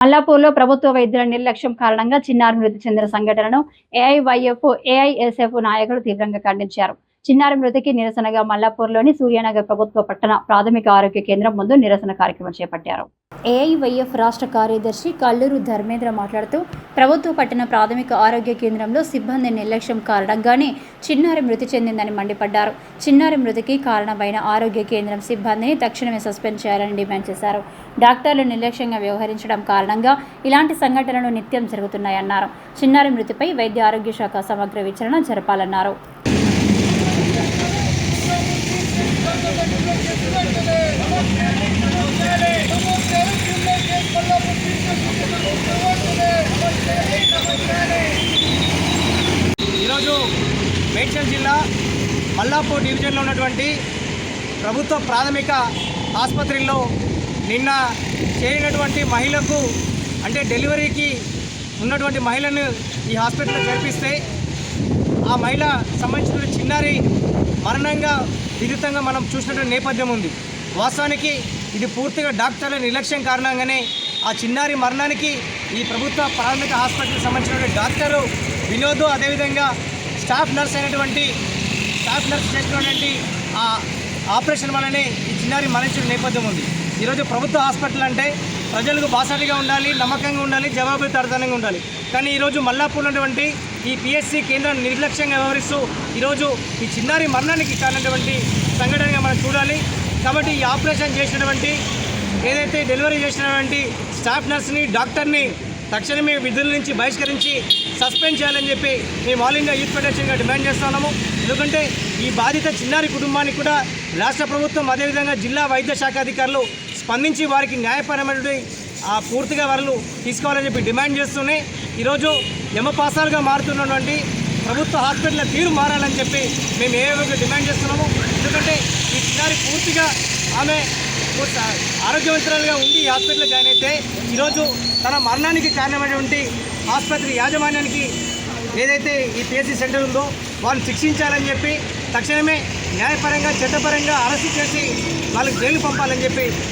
మల్లాపూర్లో ప్రభుత్వ వైద్యుల నిర్లక్ష్యం కారణంగా చిన్నారి మృతి చెందిన సంఘటనను ఏఐవైఎఫ్ ఏఐఎస్ఎఫ్ నాయకులు తీవ్రంగా ఖండించారు. చిన్నారి మృతికి నిరసనగా మల్లాపూర్లోని సూర్యానగర్ ప్రభుత్వ పట్టణ ప్రాథమిక ఆరోగ్య కేంద్రం ముందు నిరసన కార్యక్రమం చేపట్టారు. ఏఐవైఎఫ్ రాష్ట్ర కార్యదర్శి కల్లూరు ధర్మేంద్ర మాట్లాడుతూ ప్రభుత్వ పట్టణ ప్రాథమిక ఆరోగ్య కేంద్రంలో సిబ్బంది నిర్లక్ష్యం కారణంగానే చిన్నారి మృతి చెందిందని మండిపడ్డారు. చిన్నారి మృతికి కారణమైన ఆరోగ్య కేంద్రం సిబ్బందిని తక్షణమే సస్పెండ్ చేయాలని డిమాండ్ చేశారు. డాక్టర్లు నిర్లక్ష్యంగా వ్యవహరించడం కారణంగా ఇలాంటి సంఘటనలు నిత్యం జరుగుతున్నాయన్నారు. చిన్నారి మృతిపై వైద్య ఆరోగ్య శాఖ సమగ్ర విచారణ జరపాలన్నారు. ఈరోజు మేడ్చల్ జిల్లా మల్లాపూర్ డివిజన్లో ఉన్నటువంటి ప్రభుత్వ ప్రాథమిక ఆసుపత్రిలో నిన్న చేరినటువంటి మహిళకు అంటే డెలివరీకి ఉన్నటువంటి మహిళను ఈ హాస్పిటల్లో చేర్పిస్తే ఆ మహిళ సంబంధించిన చిన్నారి మరణంగా విరుద్ధంగా మనం చూసినటువంటి నేపథ్యం ఉంది. వాస్తవానికి ఇది పూర్తిగా డాక్టర్ల నిర్లక్ష్యం కారణంగానే ఆ చిన్నారి మరణానికి ఈ ప్రభుత్వ ప్రాథమిక హాస్పిటల్కి సంబంధించినటువంటి డాక్టరు వినోద్ అదేవిధంగా స్టాఫ్ నర్స్ అయినటువంటి స్టాఫ్ నర్స్ చేసినటువంటి ఆ ఆపరేషన్ వల్లనే ఈ చిన్నారి మరణించిన నేపథ్యం ఉంది. ఈరోజు ప్రభుత్వ హాస్పిటల్ అంటే ప్రజలకు బాసాటిగా ఉండాలి నమ్మకంగా ఉండాలి జవాబుదారితనంగా ఉండాలి. కానీ ఈరోజు మల్లాపూర్ ఉన్నటువంటి ఈ పిఎస్సి కేంద్రం నిర్లక్ష్యంగా వ్యవహరిస్తూ ఈరోజు ఈ చిన్నారి మరణానికి కానటువంటి సంఘటనగా మనం చూడాలి. కాబట్టి ఈ ఆపరేషన్ చేసినటువంటి ఏదైతే డెలివరీ చేసినటువంటి స్టాఫ్ నర్స్ని డాక్టర్ని తక్షణమే విధుల నుంచి బహిష్కరించి సస్పెండ్ చేయాలని చెప్పి మేము ఆల్ ఇండియా యూత్ ఫెడరేషన్గా డిమాండ్ చేస్తున్నాము ఎందుకంటే ఈ బాధిత చిన్నారి కుటుంబానికి కూడా రాష్ట్ర ప్రభుత్వం అదేవిధంగా జిల్లా వైద్య శాఖ అధికారులు స్పందించి వారికి న్యాయపరమైనటువంటి ఆ పూర్తిగా వాళ్ళు తీసుకోవాలని చెప్పి డిమాండ్ చేస్తూనే ఈరోజు యమపాసాలుగా మారుతున్నటువంటి ప్రభుత్వ హాస్పిటల్ తీరు మారాలని చెప్పి మేము ఏ విధంగా డిమాండ్ చేస్తున్నాము. ఎందుకంటే ఈ చిన్నారి పూర్తిగా ఆమె ఆరోగ్యవంతురాలుగా ఉండి హాస్పిటల్లో జాయిన్ అయితే ఈరోజు తన మరణానికి కారణమైనటువంటి ఆసుపత్రి యాజమాన్యానికి ఏదైతే ఈ పిఎస్సీ సెంటర్ ఉందో వాళ్ళు శిక్షించాలని చెప్పి తక్షణమే న్యాయపరంగా చట్టపరంగా అరెస్ట్ చేసి వాళ్ళకి జైలు పంపాలని చెప్పి